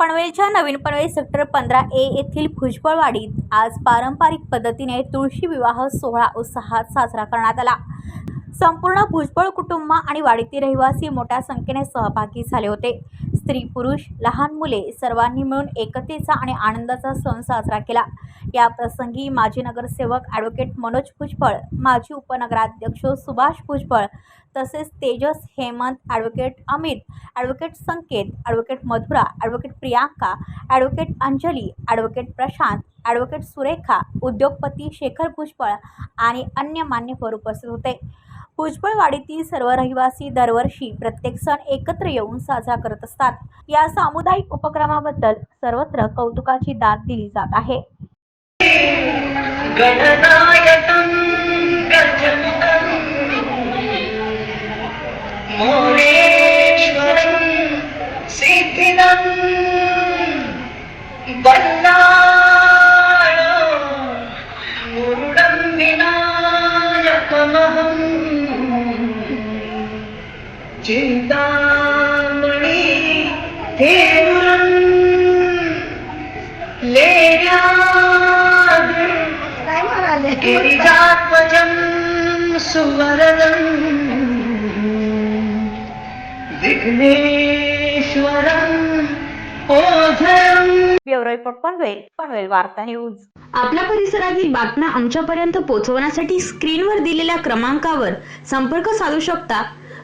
पनवेलच्या नवीन पनवेल सेक्टर पंधरा ए येथील भुजबळवाडीत आज पारंपरिक पद्धतीने तुळशी विवाह सोहळा उत्साहात साजरा करण्यात आला. संपूर्ण भुजबळ कुटुंब आणि वाडीतील रहिवासी मोठ्या संख्येने सहभागी झाले होते. स्त्री पुरुष लहान मुले सर्वांनी मिळून एकतेचा आणि आनंदाचा सण साजरा केला. या प्रसंगी माजी नगरसेवक ॲडव्होकेट मनोज भुजबळ माजी उपनगराध्यक्ष सुभाष भुजबळ तसेच Tejas Hemant advocate Amit advocate Sanket advocate Madhura advocate Priyanka advocate Anjali advocate Prashant advocate Surekha उद्योगपती शेखर भुजबळ आणि अन्य मान्यवर उपस्थित होते. भुजबळवाडीतील सर्व रहिवासी दरवर्षी प्रत्येक सण एकत्र येऊन साजरा करत असतात. या सामुदायिक उपक्रमाबद्दल सर्वत्र कौतुकाची दाद दिली जात आहे. गिरिजात्मजं bureau report Panvel Panvel Varta news आपल्या परिसरातील बातम्या आमच्यापर्यंत पोहोचवण्यासाठी स्क्रीनवर दिलेल्या क्रमांकावर संपर्क साधू शकता